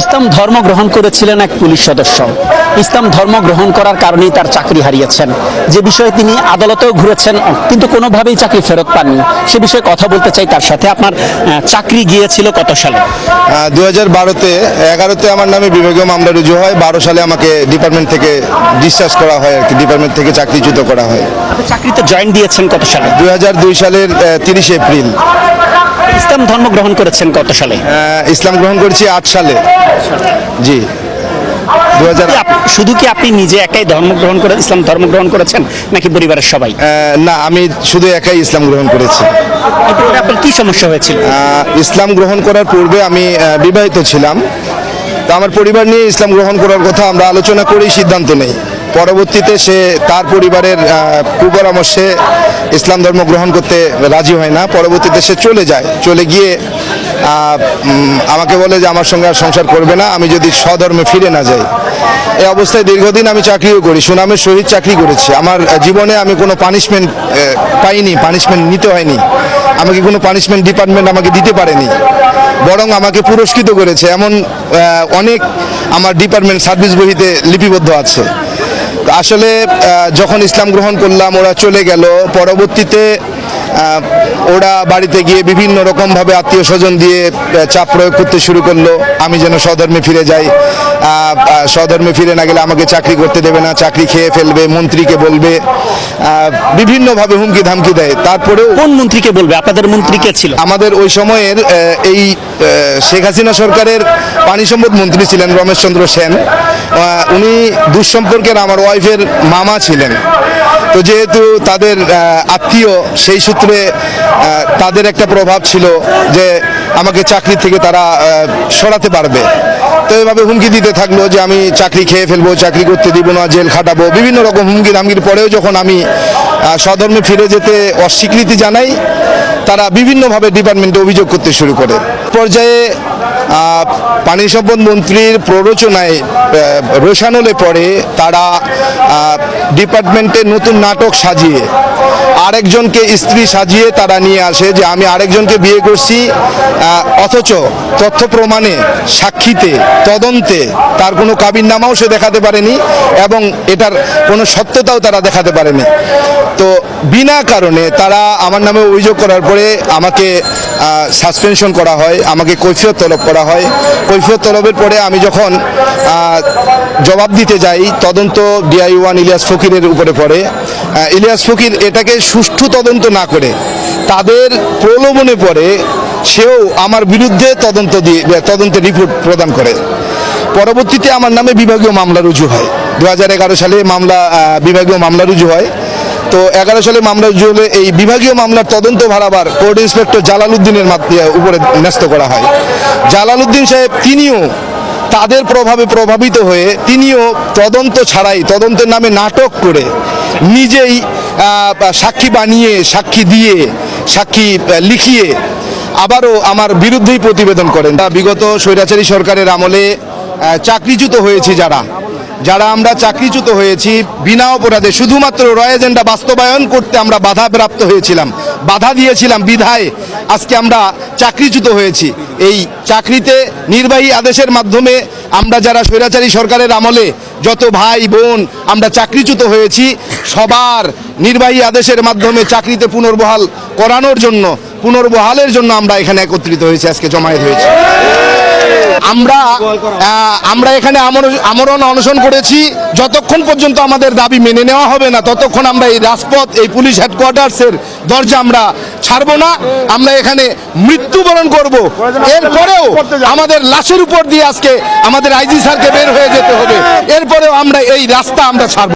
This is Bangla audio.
ইসলাম ধর্ম গ্রহণ করেছিলেন এক পুলিশ সদস্য। ইসলাম ধর্ম গ্রহণ করার কারণেই তার চাকরি হারিয়েছেন। যে বিষয়ে তিনি আদালতেও ঘুরেছেন কিন্তু কোনোভাবেই চাকরি ফেরত পাননি। সে বিষয়ে কথা বলতে চাই তার সাথে। আপনার চাকরি গিয়েছিল কত সালে? দু হাজার বারোতে এগারোতে আমার নামে বিভাগীয় মামলা রুজু হয় বারো সালে আমাকে ডিপার্টমেন্ট থেকে ডিসচার্জ করা হয় আর কি ডিপার্টমেন্ট থেকে চাকরিচ্যুত করা হয়। আপনি চাকরিতে জয়েন দিয়েছেন কত সালে? দু হাজার দুই সালের তিরিশে এপ্রিল। ইসলাম ধর্ম গ্রহণ করেছেন কত সালে? ইসলাম গ্রহণ করেছি আট সালে। জি। শুধু কি আপনি নিজে একাই ধর্ম গ্রহণ করে ইসলাম ধর্ম গ্রহণ করেছেন নাকি পরিবারের সবাই? না আমি শুধু একাই ইসলাম গ্রহণ করেছি। আপনার কি সমস্যা হয়েছিল? ইসলাম গ্রহণ করার পূর্বে আমি বিবাহিত ছিলাম। তো আমার পরিবার নিয়ে ইসলাম গ্রহণ করার কথা আমরা আলোচনা করেই সিদ্ধান্ত নেই। পরবর্তীতে সে তার পরিবারের কুপরামর্শে ইসলাম ধর্ম গ্রহণ করতে রাজি হয় না। পরবর্তীতে সে চলে যায়। চলে গিয়ে আমাকে বলে যে আমার সঙ্গে আর সংসার করবে না, আমি যদি স্বধর্মে ফিরে না যাই। এই অবস্থায় দীর্ঘদিন আমি চাকরিও করি, সুনামের সহিত চাকরি করেছি। আমার জীবনে আমি কোনো পানিশমেন্ট পাইনি পানিশমেন্ট নিতে হয়নি। আমাকে কোনো পানিশমেন্ট ডিপার্টমেন্ট আমাকে দিতে পারেনি। বরং আমাকে পুরস্কৃত করেছে। এমন অনেক আমার ডিপার্টমেন্ট সার্ভিস বহিতে লিপিবদ্ধ আছে। আসলে যখন ইসলাম গ্রহণ করলাম ওরা চলে গেল। পরবর্তীতে ওরা বাড়িতে গিয়ে বিভিন্ন রকমভাবে আত্মীয় স্বজন দিয়ে চাপ প্রয়োগ করতে শুরু করল। আমি যেন স্বধর্মে ফিরে যাই। স্বধর্মে ফিরে না গেলে আমাকে চাকরি করতে দেবে না চাকরি খেয়ে ফেলবে মন্ত্রীকে বলবে বিভিন্নভাবে হুমকি ধামকি দেয়। তারপরেও কোন মন্ত্রীকে বলবে? আপনাদের মন্ত্রী কে ছিল? আমাদের ওই সময়ের এই শেখ হাসিনা সরকারের পানি সম্পদ মন্ত্রী ছিলেন রমেশ চন্দ্র সেন উনি দুঃসম্পর্কের আমার ওয়াইফের মামা ছিলেন। তো যেহেতু তাদের আত্মীয়, সেই সূত্রে তাদের একটা প্রভাব ছিল যে আমাকে চাকরি থেকে তারা সরাতে পারবে। তো এভাবে হুমকি দিতে থাকল যে আমি চাকরি খেয়ে ফেলব, চাকরি করতে দিব না, জেল খাটাবো, বিভিন্ন রকম হুমকি ধামকির পরেও যখন আমি স্বধর্মে ফিরে যেতে অস্বীকৃতি জানাই, তারা বিভিন্নভাবে ডিপার্টমেন্টে অভিযোগ করতে শুরু করে। পর্যায়ে পানি সম্পদ মন্ত্রীর প্ররোচনায় রোশানলে পরে তারা ডিপার্টমেন্টে নতুন নাটক সাজিয়ে, আরেকজনকে স্ত্রী সাজিয়ে তারা নিয়ে আসে যে আমি আরেকজনকে বিয়ে করছি অথচ তথ্য প্রমাণে, সাক্ষীতে, তদন্তে তার কোনো কাবিন নামাও সে দেখাতে পারেনি এবং এটার কোনো সত্যতাও তারা দেখাতে পারেনি। তো বিনা কারণে তারা আমার নামে অভিযোগ করার পরে আমাকে সাসপেনশন করা হয়, আমাকে কৈফিয়ত তলব করা হয়। কৈফিয়ত তলবের পরে আমি যখন জবাব দিতে যাই, তদন্ত ডিআই ওয়ান ইলিয়াস ফকিরের উপরে পড়ে। ইলিয়াস ফকির এটাকে সুষ্ঠু তদন্ত না করে, তাদের প্রলোভনে পড়ে, সেও আমার বিরুদ্ধে তদন্ত দিয়ে তদন্তের রিপোর্ট প্রদান করে। পরবর্তীতে আমার নামে বিভাগীয় মামলা রুজু হয়। দু হাজার এগারো সালে মামলা বিভাগীয় মামলা রুজু হয়। তো এগারো সালে মামলা হলে এই বিভাগীয় মামলার তদন্ত ভাড়াবার কোর্ট ইন্সপেক্টর জালালউদ্দিনের উপরে ন্যস্ত করা হয়। জালালউদ্দিন সাহেব তিনিও তাদের প্রভাবে প্রভাবিত হয়ে তিনিও তদন্ত ছাড়াই, তদন্তের নামে নাটক করে নিজেই সাক্ষী বানিয়ে, সাক্ষী দিয়ে, সাক্ষী লিখিয়ে আবারও আমার বিরুদ্ধেই প্রতিবেদন করেন। তা বিগত স্বৈরাচারী সরকারের আমলে চাকরিচ্যুত হয়েছে যারা। যারা আমরা চাকরিচ্যুত হয়েছি, বিনা অপরাধে শুধুমাত্র রয় এজেন্ডা বাস্তবায়ন করতে আমরা বাধাপ্রাপ্ত হয়েছিলাম, বাধা দিয়েছিলাম বিধায় আজকে আমরা চাকরিচ্যুত হয়েছি। এই চাকরিতে নির্বাহী আদেশের মাধ্যমে আমরা যারা স্বৈরাচারী সরকারের আমলে যত ভাই, বোন আমরা চাকরিচ্যুত হয়েছি, সবার নির্বাহী আদেশের মাধ্যমে চাকরিতে পুনর্বহাল করানোর জন্য, পুনর্বহালের জন্য আমরা এখানে একত্রিত হয়েছি, আজকে জমায়েত হয়েছি। আমরা আমরা এখানে আমর- আমরণ অনশন করেছি। যতক্ষণ পর্যন্ত আমাদের দাবি মেনে নেওয়া হবে না ততক্ষণ আমরা এই রাজপথ এই পুলিশ হেডকোয়ার্টার্সের দরজা আমরা ছাড়বো না। আমরা এখানে মৃত্যুবরণ করব। এরপরেও আমাদের লাশের উপর দিয়ে আজকে আমাদের আইজি স্যারকে বের হয়ে যেতে হবে। এরপরেও আমরা এই রাস্তা আমরা ছাড়বো।